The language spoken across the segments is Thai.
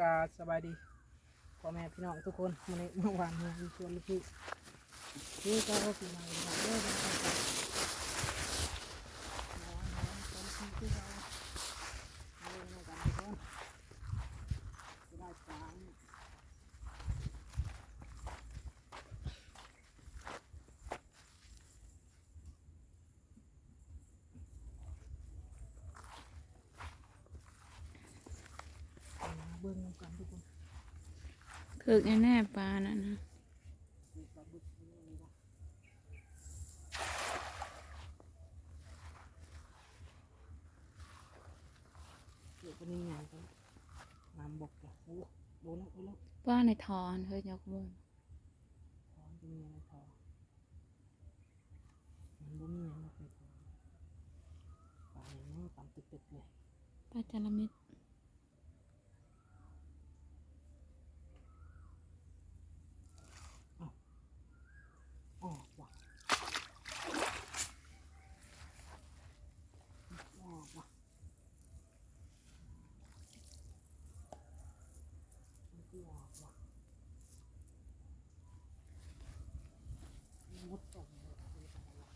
กาสบายดีพ่อแม่พี่น้องทุกคนวันนี้เมื่อวานมาชวนลูกพี่นี่ก็คือมาเลยนะเด้อมาทำกันน้องน้องคนที่ที่เราเอาเรื่องกันทุกคนจะได้ปลาเนี่ยเอามา เบิ่งนำกันทุกคนถึกแน่ๆปลาน่ะนะมีปลาบึกนี่อะไรวะเดี๋ยวก็นี่ไงก็น้ำบกจ้ะโอ้โดนแล้วโดนแล้วปลาในทอนเฮ้ยยกมือถอนจะมีอะไรถอนมันบ่มีอะไรไปถอนปลาอย่างนี้ต่ำตึกๆเลยปลาจาระเม็ด อ๋อว่ะอ๋อว่ะมันก็ออกว่ะมุดตกเลยเป็นอะไรวะ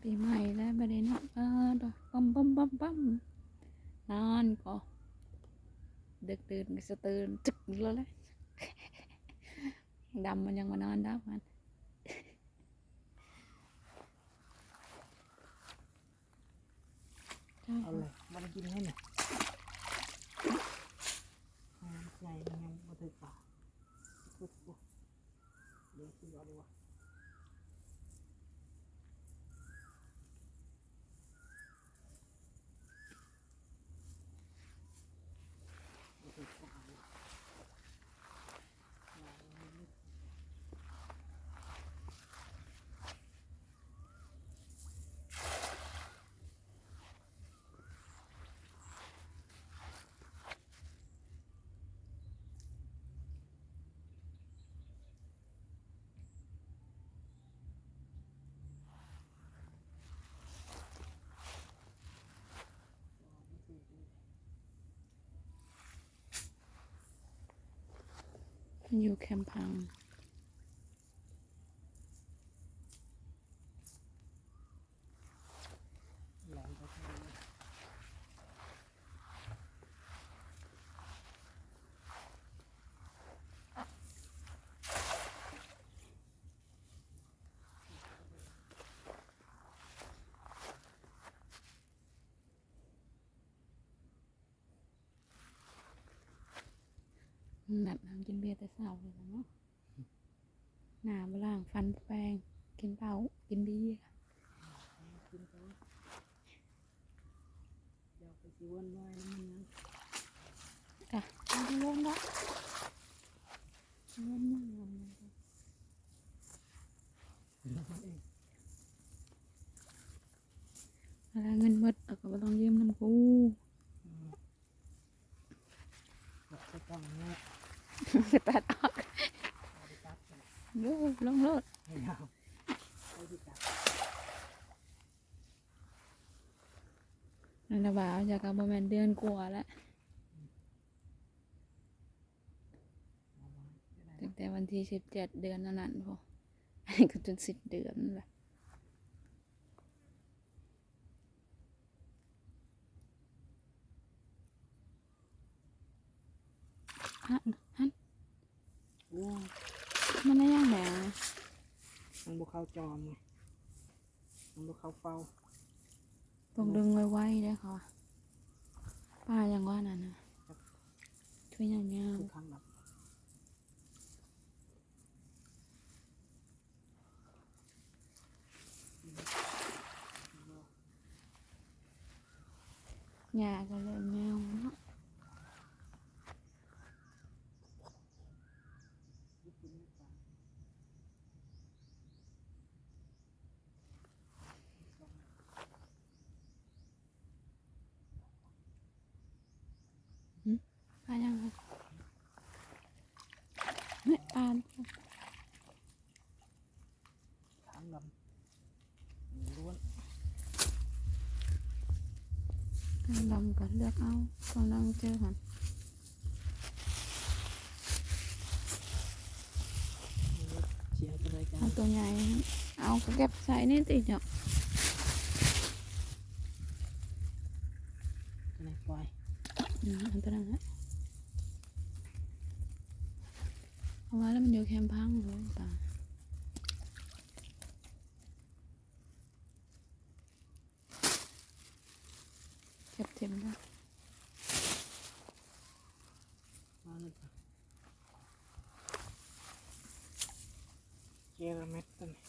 ปีใหม่แล้วประเด็นเนาะเออดอกปั๊มบัมบัมบัมนอนก็ดึกตื่นก็จะตื่นจึกแล้วแหละดำมันยังมานอนดับมันเอาเลยมันกินให้หน่อยอ่าใหญ่มันยังมาถึงปากปุ๊บปุ๊บเดี๋ยวคือเอาดีวะมาถึงปากว่ะอ่ามันไม่ มันอยู่แคมปัง แหลมไปทางนี้ หนัดน้ำกินเบียร์แต่เช้าเลยนะเนาะหน้าบล่างฟันแปรงกินเปล่ากินเบียร์กินไปเดี๋ยวไปสิวนไว้แล้วมันนั้นอะเอาลงละลงยังลงยังอะไรเงินหมดเอาก็บ่ต้องยืมน้ำกูอืมเดี๋ยวจะต้องเนี่ย จะตัดออกเอาไปตัดกันโยลงรถไม่เอาเอาไปตัดนันนะบ่าวจากกับประมาณเดือนกว่าแล้วตั้งแต่วันที่สิบเจ็ดเดือนนั้นนันพออันนี้ก็จนสิบเดือนนั่นแหละฮะ ฮันโอ้มันได้ยังไงมันบุเข้าจอมไงมันบุเข้าเฝ้าต้องดึงไว้ๆได้ค่ะป้ายังว่านั่นนะช่วยยังยาวคือข้างหลับหญ้าก็เริ่มยาวเนาะป้ายังไงเฮ้ยป้าก็เลือกเอากำลังเจอหันเชียร์กันเลยจ้าเ an. Tháng năm luôn. Tháng năm cả được ao con chưa hả? hẳn tôi nhảy. Ao có kẹp sai nên thì nhở เก็บเต็มแล้วมาเลยจ้ะเจระเม็ดตัวนี้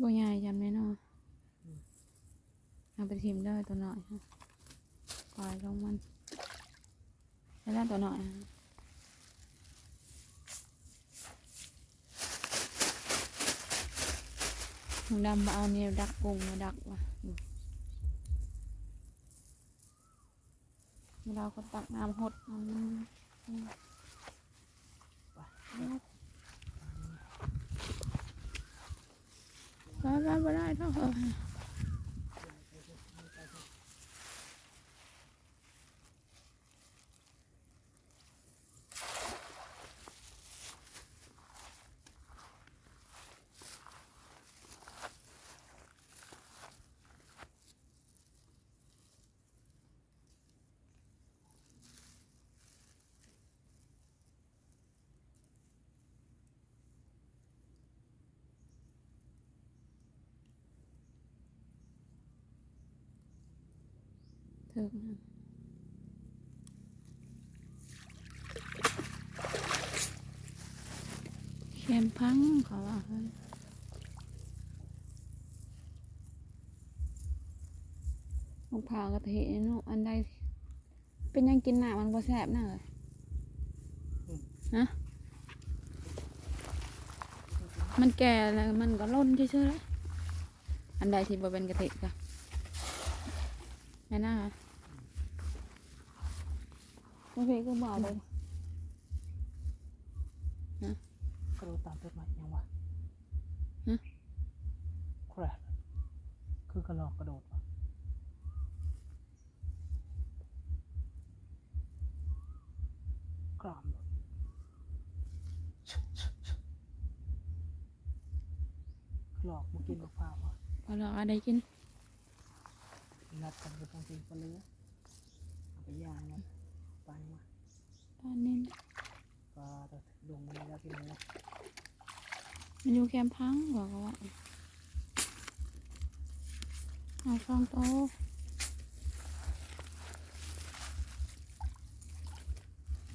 บ่ใหญ่จำแน่นอนเอาไปทิมได้ตัวหน่อยฮะปล่อยลงมันแล้วได้ตัวหน่อยฮะมึงดำมาเอาเนี่ยดักกุ้งมาดักว่ะอืม เราก็ตักน้ำหดมันอืมไปไปไปได้เท่าไหร่ อถึงนะเข็มพังเขาว่าเฮ้ยลูกพร้าวกะทินี่เนาะอันใด เป็นยังกินหนามันบ่แซ่บน่ะเลยฮะมันแก่แล้วมันก็ล่นเฉยๆเลยอันใดที่บ่เป็นกะทิกะ แม่น่าโอเคก็บอกเลยกระโดดตามต้นไม้ยังวะฮะแครบคือกระลอกกระโดดวะกรามเลยกระลอกมากินมะพร้าววะพอเราอะไรกิน นัดกันไปทางกินปลาเลือเอาไปย่างเนาะไปมาตอนนี้ปลาตะลงมาแล้วกินเลยมันอยู่แคมป์พังบอกว่าเอาช่องโต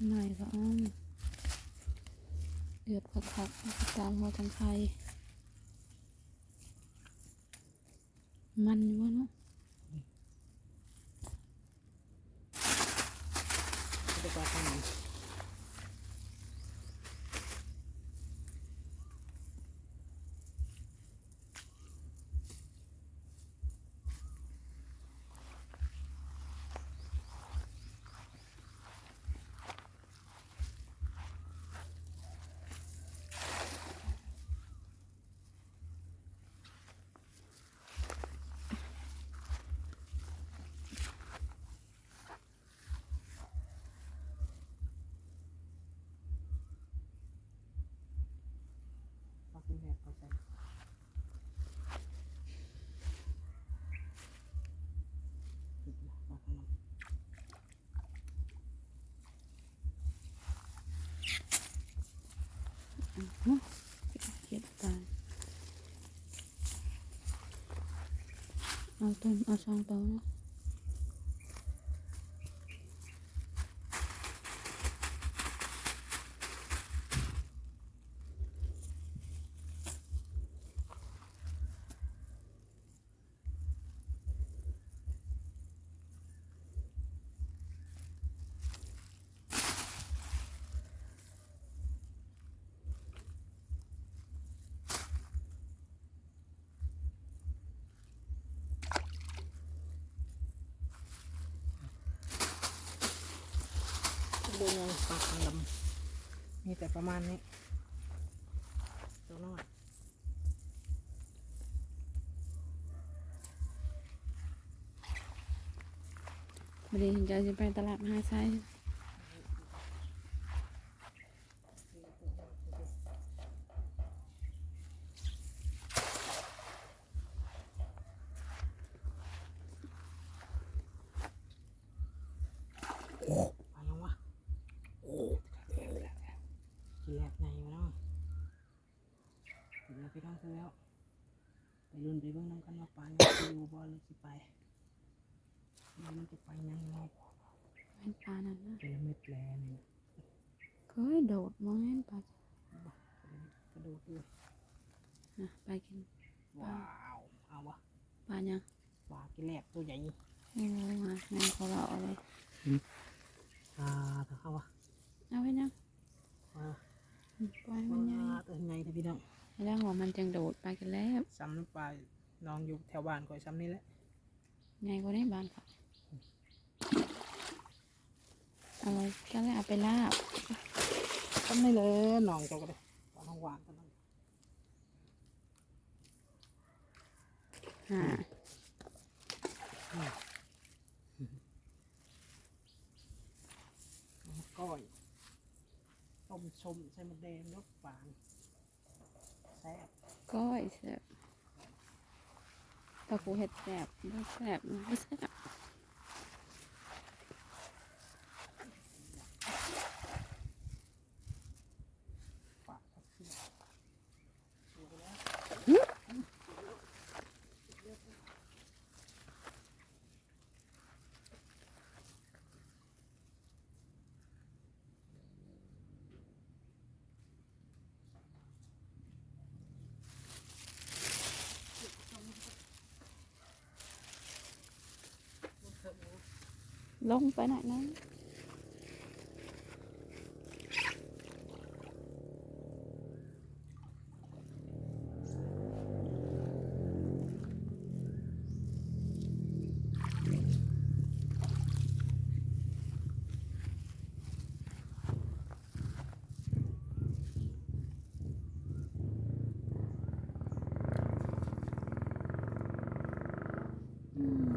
หน่อยก็อ้อมเดือดผักๆตามหัวทังไทยมันอยู่วะเนาะจะปลาทางไหน ป ลาเป็นแบบเขาใส่ติดนะปลาข้างนอก เนาะเก็บตายเอาต้นเอาช่องโตเนาะดูยังปากลำมีแต่ประมาณนี้ตัวน้อยบดีฉันจะจะไปตลาดมหาไซ ไปยังวะกินแล บไงมาเนาะกินแล้วพี่น้องซื้อแล้ว ไปรุ่นไปเบิ่งน้ำกันว่าปลาเนี่ยสิอยู่บ่หรือสิไปมันจะไปยังไงเป็นปลานั่นนะเป็นเม็ดแลนี่เคยโดดมองเห็นปลากระดูกด้วยนะไปกินว้าวเอาวะปลายังปลากินแลบตัวใหญ่โอ้มาแม่เขาเราเอาเลยอ่าถ้าเข้าวะเอาไว้นะว้าอืม ปล่อยมันใหญ่วตัวใหญ่แต่พี่น้องแล้วหัวมันจังโดดไปกันแล้วซ้ำน้ำปลาน้องอยู่แถวบ้านก่อยซ้ำนี่แหละไงก็ได้บ้านเขาเอาไว้ก็เลยเอาไปลาบซ้ำนี่เลยน้องเจ้าก็ได้ปลาน้องหวานกันนั่นอ่าน้องก้อยต้ มชมใส่มะแดงยกปานแซ่บก้อยแซ่บตะกูเห็ดแซ่บบ่แซ่บบ่แซ่บ ปากกับเสีย ลงไปไหนนั้นอืม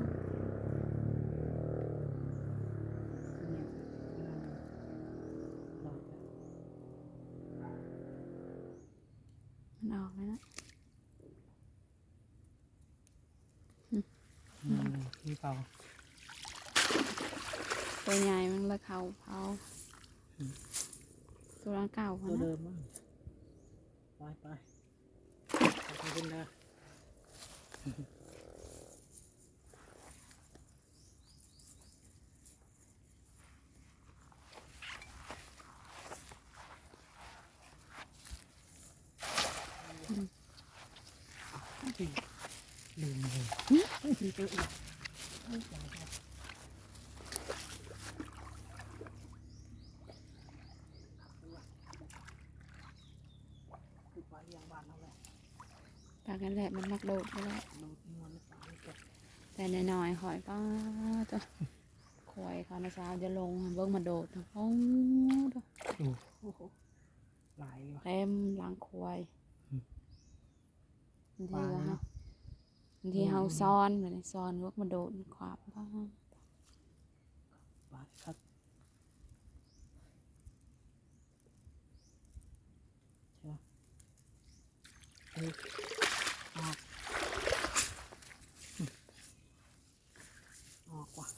มันออกแล้วนะ มี เปล่าตัวใหญ่มันละเขาเผาตัวรังเก่าตัเขาวนะเดิมมั้งไปไปขอบคุณนะลืมเลยลืมตัวอีกคือ ปลาเลี้ยงบ้านเราแหละปลากันแหละมันมักโดดไปแล้วดูที่มันปลาไม่ตกแต่น้อยๆหอยป้าตัวคอยเขานะสาวจะลงเบิ่งมาโดดโอ้ตัวโอ้โหหลายเลยว่ะเต็มหลังควายอืมบางทีก็เฮา บางทีเฮาซ้อนเหมือนซ้อนพวกมาโดดขวาบบ้างปลาครับใช่ไหมเฮ้ยออกอืมออกว่ะ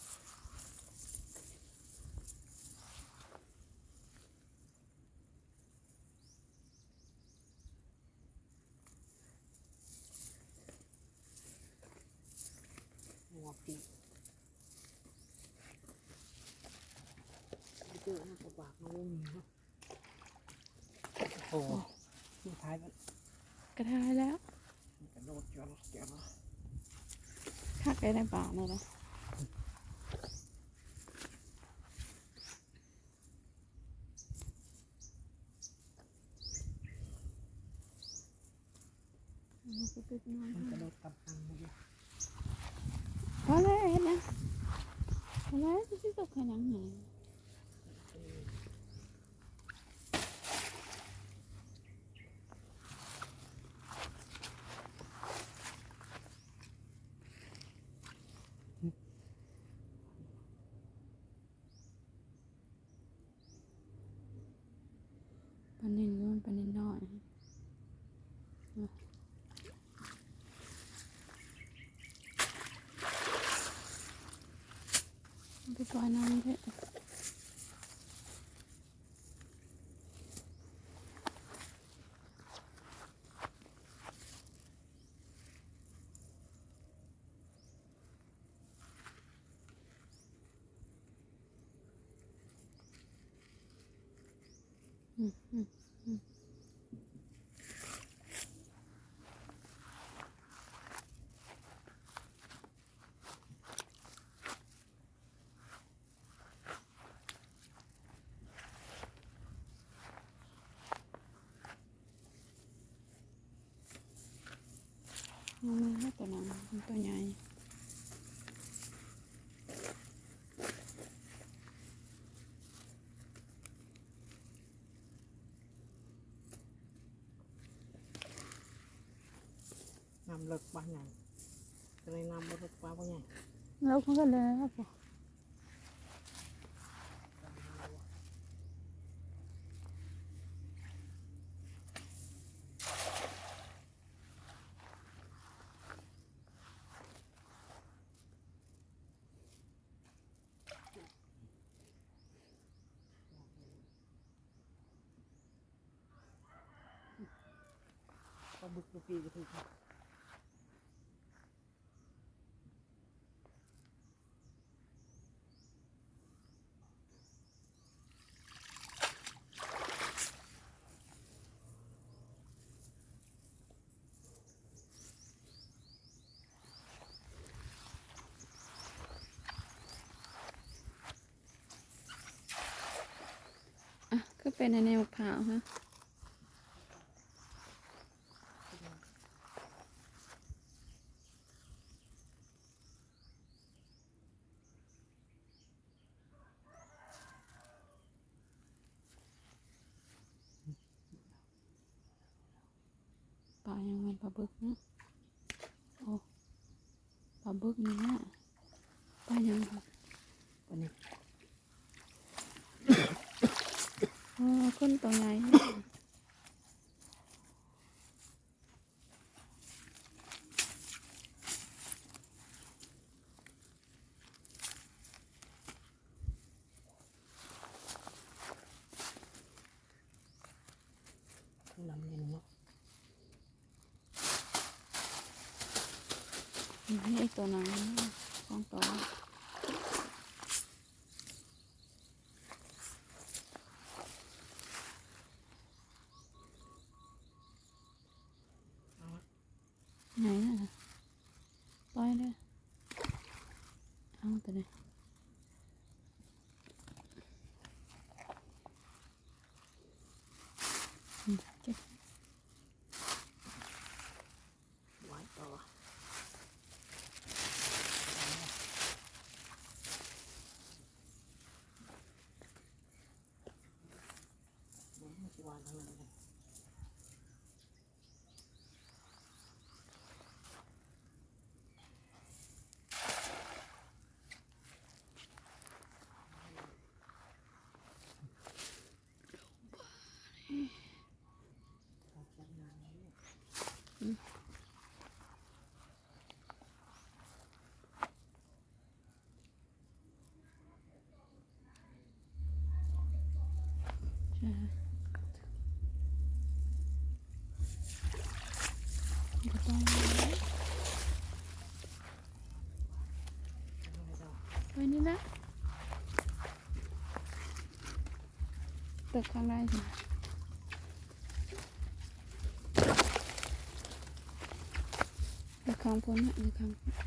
หัวปีก เจอหน้ากระบากมาลุ่มเนาะโอ้โหสุดท้ายมันกระทายแล้วกระโดดจอดจอดคักได้ในป่าเลยนะเอาไปปิดหน่อยมันกระโดดตับตังเลยพอแล้วเห็นนะพอแล้วที่ตกขนังไหน ม ไปนิดหน่อย เอาไปปล่อยน้ำเถอะอืมอืมอืม เอามาให้ตัวนั้นมันตัวใหญ่น้ำเลิกบ้านใหญ่จะเลยน้ำบ่เลิกบ้านบ่ใหญ่ แล้วมันก็เลยครับผม ปีก็ถือครับอะก็เป็นในแนวขาวฮะ ยังเป็นปลาบึกนะโอ้ปลาบึกนี่นะปลายังค่ะวันนี้โอ้ขึ้นตัวใหญ่นะน้ำเย็นเนาะ นี่อีกตัวนึงนะสองตัวไหนน่ะปล่อยเลยเอาตัวนี้เจ็บ ไว้ต่อเดี๋ยวมันจะวางทางนั้นเลย ใช่เดี๋ยวต้อง ไว้นี่นะเปิดข้างได้สิเปิดข้างพ้นนะเปิดข้างพ้น